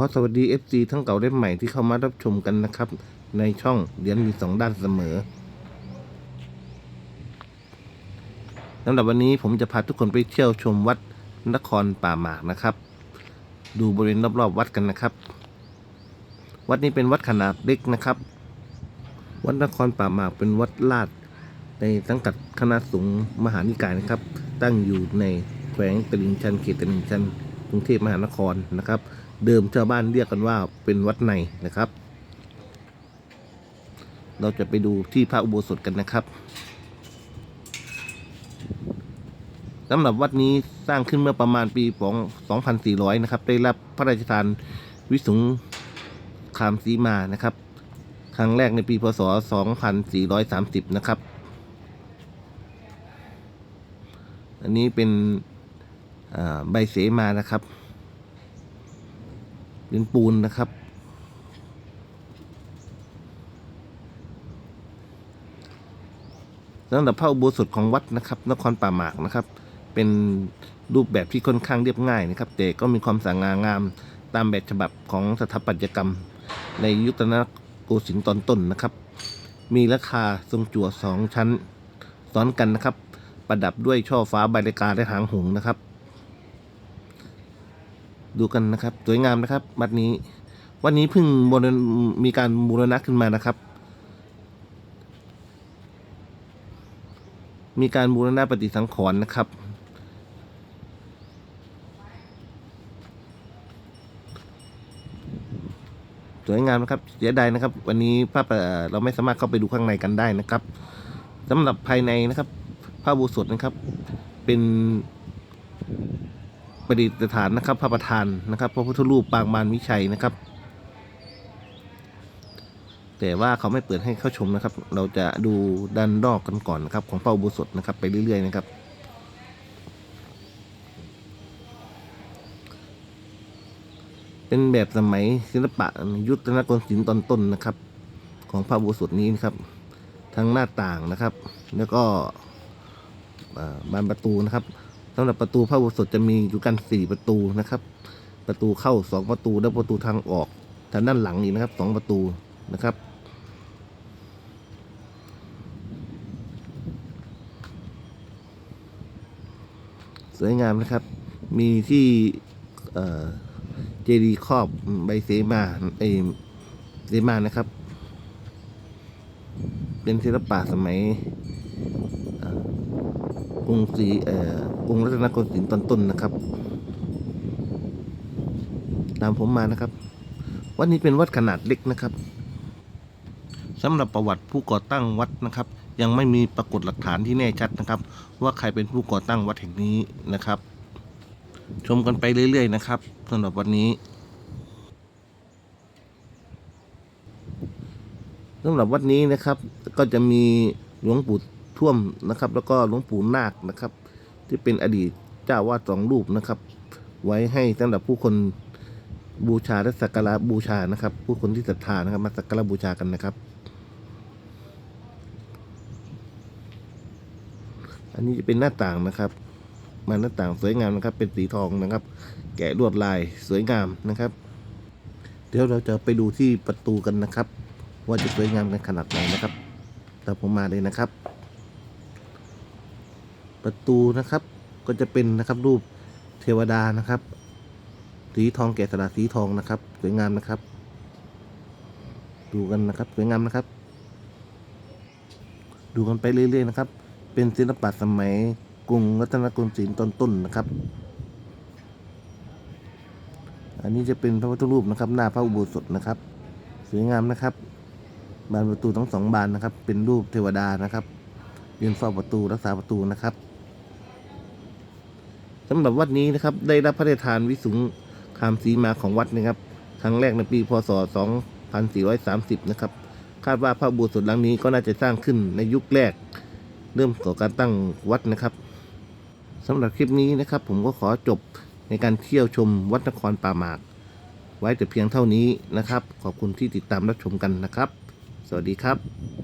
อสวัสดี FC ทั้งเก่าและใหม่ที่เข้ามารับชมกันนะครับ ในช่องเหรียญมีสองด้านเสมอสำหรับวันนี้ผมจะพาทุกคนไปเที่ยวชมวัดนครป่าหมากนะครับ ดูบริเวณรอบๆวัดกันนะครับ วัดนี้เป็นวัดขนาดเล็กนะครับ วัดนครป่าหมากเป็นวัดลาดในสังกัดคณะสงฆ์มหานิกายนะครับ ตั้งอยู่ในแขวงตลิ่งชันเขตตลิ่งชันกรุงเทพมหานครนะครับ เดิมชาวบ้านเรียกกันว่าเป็นวัดในนะครับ เราจะไปดูที่พระอุโบสถกันนะครับสำหรับวัดนี้สร้างขึ้นเมื่อประมาณปี2400 นะครับ ได้รับพระราชทานวิสุงคามสีมานะครับ ครั้งแรกในปีพศ 2430 นะครับ อันนี้เป็นใบเสมานะครับ เป็นปูนนะครับสำหรับพระอุโบสถของวัดนะครับ นครป่าหมากนะครับ เป็นรูปแบบที่ค่อนข้างเรียบง่ายนะครับ แต่ก็มีความสง่างามตามแบบฉบับของสถาปัตยกรรม ในยุคตนโกสินทร์ตอนต้นนะครับ มีราคาทรงจั่วสองชั้น ซ้อนกันนะครับ ประดับด้วยช่อฟ้าใบเลกาและหางหงนะครับ ดูกันนะครับ สวยงามนะครับวัดนี้ วันนี้เพิ่งบูรณมีการบูรณะขึ้นมานะครับ มีการบูรณะปฏิสังขรณ์นะครับ สวยงามนะครับเสียดายนะครับ วันนี้ภาพเราไม่สามารถเข้าไปดูข้างในกันได้นะครับสำหรับภายในนะครับพระบูสถนะครับ เป็น ประดิษฐานนะครับ พระประธานนะครับพระพุทธรูปปางมารวิชัยนะครับ แต่ว่าเขาไม่เปิดให้เข้าชมนะครับ เราจะดูด้านนอกกันก่อนนะครับ ของพระอุโบสถนะครับ ไปเรื่อยๆนะครับเป็นแบบสมัยศิลปะยุทธนกรศิลป์ตอนต้นนะครับ ของพระอุโบสถนี้นะครับ ทั้งหน้าต่างนะครับ แล้วก็บานประตูนะครับ สำหรับประตูพระอุโบสถจะมีอยู่กันสี่ประตูนะครับ ประตูเข้าสองประตูแล้วประตูทางออกทางด้านหลังอีกนะครับสองประตูนะครับสวยงามนะครับ มีที่เจดีย์ครอบใบเสมาไอเสมานะครับ เป็นศิลปะสมัย กรุงศรีเอ่อกรุงรัตนโกสินทร์ตอนต้นนะครับ ตามผมมานะครับ วัดนี้เป็นวัดขนาดเล็กนะครับสำหรับประวัติผู้ก่อตั้งวัดนะครับ ยังไม่มีปรากฏหลักฐานที่แน่ชัดนะครับ ว่าใครเป็นผู้ก่อตั้งวัดแห่งนี้นะครับ ชมกันไปเรื่อย ๆ นะครับสำหรับวันนี้สำหรับวัดนี้นะครับ ก็จะมีหลวงปู่ ท่วมนะครับ แล้วก็หลวงปู่นาคนะครับ ที่เป็นอดีตเจ้าวาดสองรูปนะครับ ไว้ให้สำหรับผู้คนบูชาและสักการะบูชานะครับ ผู้คนที่ศรัทธานะครับมาสักการะบูชากันนะครับ อันนี้จะเป็นหน้าต่างนะครับมาหน้าต่างสวยงามนะครับ เป็นสีทองนะครับ แกะลวดลายสวยงามนะครับ เดี๋ยวเราจะไปดูที่ประตูกันนะครับ ว่าจะสวยงามกันขนาดไหนนะครับตามผมมาเลยนะครับ ประตูนะครับก็จะเป็นนะครับรูปเทวดานะครับ สีทองแกะสลักสีทองนะครับ สวยงามนะครับ ดูกันนะครับสวยงามนะครับ ดูกันไปเรื่อยๆนะครับ เป็นศิลปะสมัยกรุงรัตนโกสินทร์ตอนต้นนะครับ อันนี้จะเป็นพระพุทธรูปนะครับ หน้าพระอุโบสถนะครับ สวยงามนะครับ บานประตูทั้งสองบานนะครับ เป็นรูปเทวดานะครับยืนเฝ้าประตูรักษาประตูนะครับ สำหรับวัดนี้นะครับ ได้รับพระราชทานวิสุงคามสีมาของวัดนะครับ ครั้งแรกในปีพศ 2430 นะครับ คาดว่าพระอุโบสถหลังนี้ก็น่าจะสร้างขึ้นในยุคแรก เริ่มก่อการตั้งวัดนะครับสำหรับคลิปนี้นะครับ ผมก็ขอจบในการเที่ยวชมวัดนครป่าหมาก ไว้แต่เพียงเท่านี้นะครับ ขอบคุณที่ติดตามรับชมกันนะครับ สวัสดีครับ